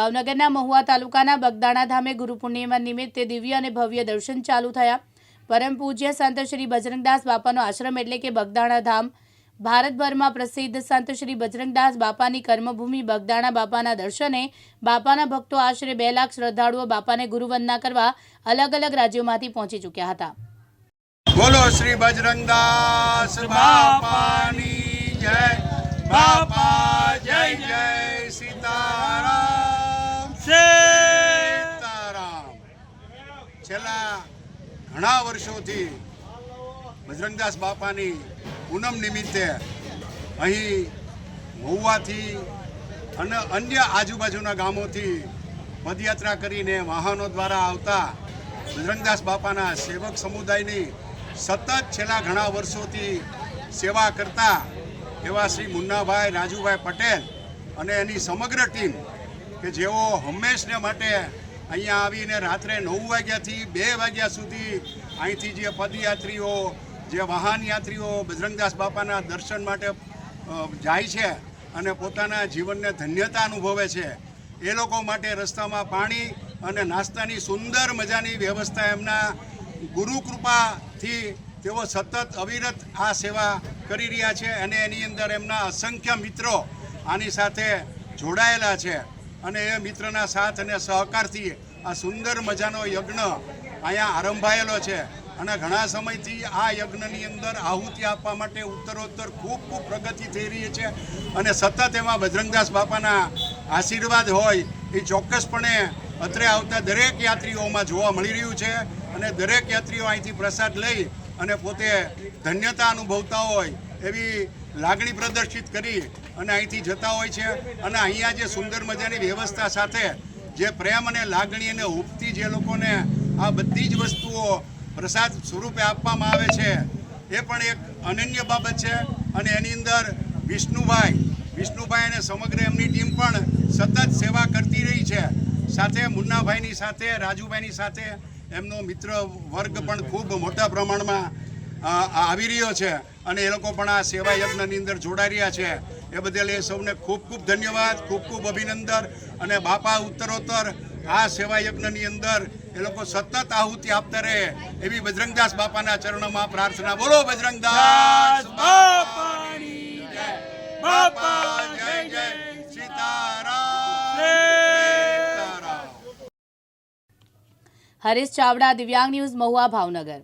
ભાવનગરના મહુવા તાલુકાના બગદાણા ધામે ગુરુ પૂર્ણિમા નિમિત્તે દિવ્ય અને ભવ્ય દર્શન ચાલુ થયા. પરમ પૂજ્ય સંત શ્રી બજરંગદાસ બાપાનો આશ્રમ એટલે કે બગદાણા ધામ. ભારતભરમાં પ્રસિદ્ધ સંત શ્રી બજરંગદાસ બાપાની કર્મભૂમિ બગદાણા બાપાના દર્શને બાપાના ભક્તો આશરે બે લાખ શ્રદ્ધાળુઓ બાપાને ગુરુવંદના કરવા અલગ અલગ રાજ્યોમાંથી પહોંચી ચૂક્યા હતા. બોલો શ્રી બજરંગદાસ બાપાની જય. બાપા છેલ્લા ઘણા વર્ષોથી બજરંગદાસ બાપાની પૂનમ નિમિત્તે અહીં મહુવાથી અને અન્ય આજુબાજુના ગામોથી પદયાત્રા કરીને વાહનો દ્વારા આવતા બજરંગદાસ બાપાના સેવક સમુદાયની સતત છેલ્લા ઘણા વર્ષોથી સેવા કરતા એવા શ્રી મુન્નાભાઈ રાજુભાઈ પટેલ અને એની સમગ્ર ટીમ કે જેઓ હંમેશને માટે અહીંયા આવીને રાત્રે નવ વાગ્યાથી બે વાગ્યા સુધી અહીંથી જે પદયાત્રીઓ, જે વાહન યાત્રીઓ બજરંગદાસ બાપાના દર્શન માટે જાય છે અને પોતાના જીવનને ધન્યતા અનુભવે છે, એ લોકો માટે રસ્તામાં પાણી અને નાસ્તાની સુંદર મજાની વ્યવસ્થા એમના ગુરુકૃપાથી તેઓ સતત અવિરત આ સેવા કરી રહ્યા છે અને એની અંદર એમના અસંખ્ય મિત્રો આની સાથે જોડાયેલા છે. અને એ મિત્રના સાથ અને સહકારથી આ સુંદર મજાનો યજ્ઞ અહીંયા આરંભાયેલો છે. અને ઘણા સમયથી આ યજ્ઞની અંદર આહુતિ આપવા માટે ઉત્તરોત્તર ખૂબ ખૂબ પ્રગતિ થઈ રહી છે. અને સતત એમાં બજરંગદાસ બાપાના આશીર્વાદ હોય એ ચોક્કસપણે અત્રે આવતા દરેક યાત્રીઓમાં જોવા મળી રહ્યું છે. અને દરેક યાત્રીઓ અહીંથી પ્રસાદ લઈ અને પોતે ધન્યતા અનુભવતા હોય એવી લાગણી પ્રદર્શિત કરી અને અહીંથી જતા હોય છે અને અહીંયા જે સુંદર મજાની વ્યવસ્થા સાથે જે પ્રેમ અને લાગણી અને ઉપતી જે લોકોને આ બધી જ વસ્તુઓ પ્રસાદ સ્વરૂપે આપવામાં આવે છે, એ પણ એક અનન્ય બાબત છે અને એની અંદર વિષ્ણુભાઈ વિષ્ણુભાઈ અને સમગ્ર એમની ટીમ પણ સતત સેવા કરતી રહી છે. સાથે મુન્નાભાઈની સાથે, રાજુભાઈની સાથે એમનો મિત્ર વર્ગ પણ ખૂબ મોટા પ્રમાણમાં આવી રહ્યો છે અને એ લોકો પણ આ સેવા યજ્ઞની અંદર જોડાઈ રહ્યા છે. એ બદલ એ સૌને ખૂબ ખૂબ ધન્યવાદ ખૂબ ખૂબ અભિનંદન અને બાપા ઉત્તરોત્તર આ સેવા યજ્ઞની અંદર એ લોકો સતત આહુતિ આપતા રહે એવી બજરંગદાસ બાપાના ચરણોમાં પ્રાર્થના બોલો બજરંગદાસ બાપાની જય. બાપા જય જય સીતારામ. સીતારામ. હરીશ ચાવડા દિવ્યાંગ ન્યૂઝ મહુવા ભાવનગર.